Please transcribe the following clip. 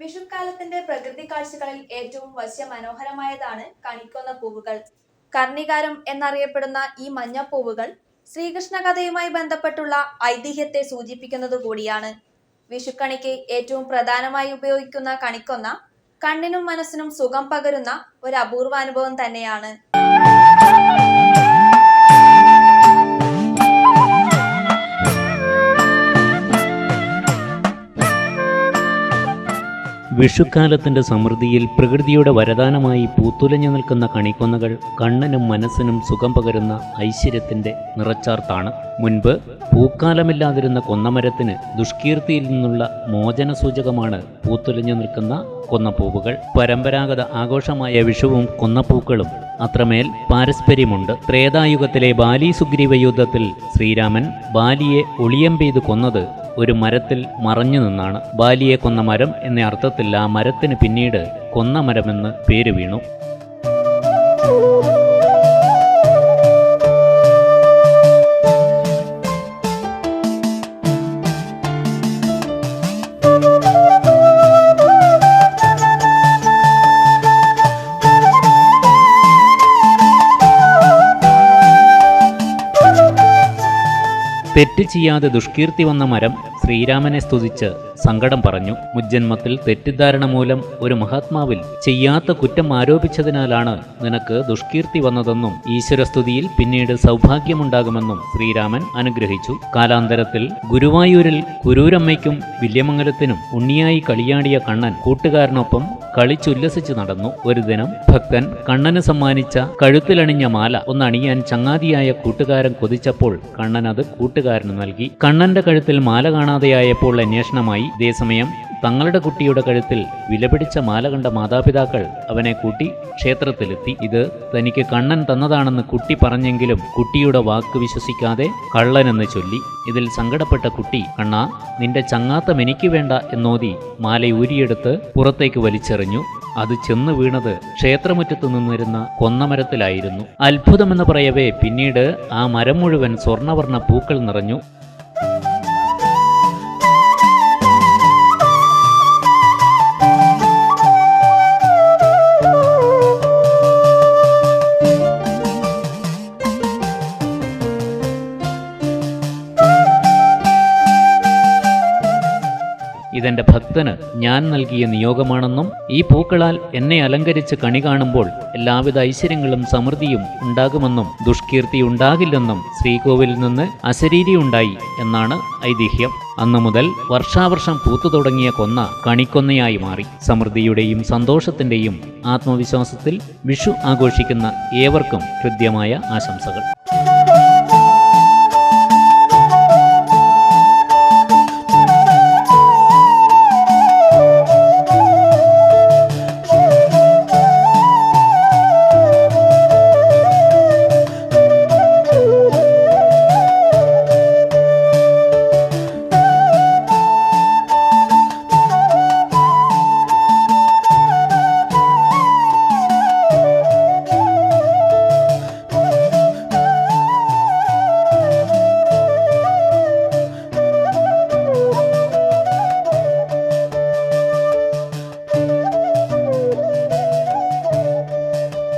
വിഷുക്കാലത്തിന്റെ പ്രകൃതി കാഴ്ചകളിൽ ഏറ്റവും വശ്യ മനോഹരമായതാണ് കണിക്കൊന്ന പൂവുകൾ. കർണികാരം എന്നറിയപ്പെടുന്ന ഈ മഞ്ഞപ്പൂവുകൾ ശ്രീകൃഷ്ണ കഥയുമായി ബന്ധപ്പെട്ടുള്ള ഐതിഹ്യത്തെ സൂചിപ്പിക്കുന്നത് കൂടിയാണ്. വിഷുക്കണിക്ക് ഏറ്റവും പ്രധാനമായി ഉപയോഗിക്കുന്ന കണിക്കൊന്ന കണ്ണിനും മനസ്സിനും സുഖം പകരുന്ന ഒരു അപൂർവാനുഭവം തന്നെയാണ്. വിഷുക്കാലത്തിന്റെ സമൃദ്ധിയിൽ പ്രകൃതിയുടെ വരദാനമായി പൂത്തുലഞ്ഞു നിൽക്കുന്ന കണിക്കൊന്നകൾ കണ്ണനും മനസ്സിനും സുഖം പകരുന്ന ഐശ്വര്യത്തിന്റെ നിറച്ചാർത്താണ്. മുൻപ് പൂക്കാലമില്ലാതിരുന്ന കൊന്നമരത്തിന് ദുഷ്കീർത്തിയിൽ നിന്നുള്ള മോചന സൂചകമാണ് പൂത്തുലഞ്ഞു നിൽക്കുന്ന കൊന്നപ്പൂവുകൾ. പരമ്പരാഗത ആഘോഷമായ വിഷുവും കൊന്നപ്പൂക്കളും അത്രമേൽ പാരസ്പര്യമുണ്ട്. ത്രേതായുഗത്തിലെ ബാലി സുഗ്രീവ യുദ്ധത്തിൽ ശ്രീരാമൻ ബാലിയെ ഒളിയമ്പെയ്ത് കൊന്നത് ഒരു മരത്തിൽ മറഞ്ഞു നിന്നാണ് ബാലിയെ കൊന്ന മരം എന്ന അർത്ഥത്തിൽ ആ മരത്തിന് പിന്നീട് കൊന്ന മരമെന്ന് പേര് വീണു. തെറ്റ് ചെയ്യാതെ ദുഷ്കീർത്തി വന്ന മരം ശ്രീരാമനെ സ്തുതിച്ച് സങ്കടം പറഞ്ഞു. മുജ്ജന്മത്തിൽ തെറ്റിദ്ധാരണ മൂലം ഒരു മഹാത്മാവിൽ ചെയ്യാത്ത കുറ്റം ആരോപിച്ചതിനാലാണ് നിനക്ക് ദുഷ്കീർത്തി വന്നതെന്നും ഈശ്വരസ്തുതിയിൽ പിന്നീട് സൗഭാഗ്യമുണ്ടാകുമെന്നും ശ്രീരാമൻ അനുഗ്രഹിച്ചു. കാലാന്തരത്തിൽ ഗുരുവായൂരിൽ കുരൂരമ്മയ്ക്കും വില്യമംഗലത്തിനും ഉണ്ണിയായി കളിയാടിയ കണ്ണൻ കൂട്ടുകാരനൊപ്പം കളിച്ചുല്ലസിച്ചു നടന്നു. ഒരു ദിനം ഭക്തൻ കണ്ണന് സമ്മാനിച്ച കഴുത്തിലണിഞ്ഞ മാല ഒന്നണിയാൻ ചങ്ങാതിയായ കൂട്ടുകാരൻ കൊതിച്ചപ്പോൾ കണ്ണൻ അത് കൂട്ടുകാരന് നൽകി. കണ്ണന്റെ കഴുത്തിൽ മാല കാണാതെയായപ്പോൾ അന്വേഷണമായി. ഇതേസമയം തങ്ങളുടെ കുട്ടിയുടെ കഴുത്തിൽ വിലപിടിച്ച മാല കണ്ട മാതാപിതാക്കൾ അവനെ കൂട്ടി ക്ഷേത്രത്തിലെത്തി. ഇത് തനിക്ക് കണ്ണൻ തന്നതാണെന്ന് കുട്ടി പറഞ്ഞെങ്കിലും കുട്ടിയുടെ വാക്ക് വിശ്വസിക്കാതെ കള്ളനെന്ന് ചൊല്ലി. ഇതിൽ സങ്കടപ്പെട്ട കുട്ടി കണ്ണാ നിന്റെ ചങ്ങാത്തം എനിക്ക് വേണ്ട എന്നോതി മാല ഊരിയെടുത്ത് പുറത്തേക്ക് വലിച്ചെറിഞ്ഞു. അത് ചെന്ന് വീണത് ക്ഷേത്രമുറ്റത്ത് നിന്നിരുന്ന കൊന്നമരത്തിലായിരുന്നു. അത്ഭുതമെന്ന് പറയവേ പിന്നീട് ആ മരം മുഴുവൻ സ്വർണവർണ പൂക്കൾ നിറഞ്ഞു. ഇതെന്റെ ഭക്തന് ഞാൻ നൽകിയ നിയോഗമാണെന്നും ഈ പൂക്കളാൽ എന്നെ അലങ്കരിച്ച് കണി കാണുമ്പോൾ എല്ലാവിധ ഐശ്വര്യങ്ങളും സമൃദ്ധിയും ഉണ്ടാകുമെന്നും ദുഷ്കീർത്തി ഉണ്ടാകില്ലെന്നും ശ്രീകോവിലിൽ നിന്ന് അശരീരി ഉണ്ടായി എന്നാണ് ഐതിഹ്യം. അന്നു മുതൽ വർഷാവർഷം പൂത്തു തുടങ്ങിയ കൊന്ന കണിക്കൊന്നയായി മാറി. സമൃദ്ധിയുടെയും സന്തോഷത്തിന്റെയും ആത്മവിശ്വാസത്തിൽ വിഷു ആഘോഷിക്കുന്ന ഏവർക്കും ഹൃദ്യമായ ആശംസകൾ.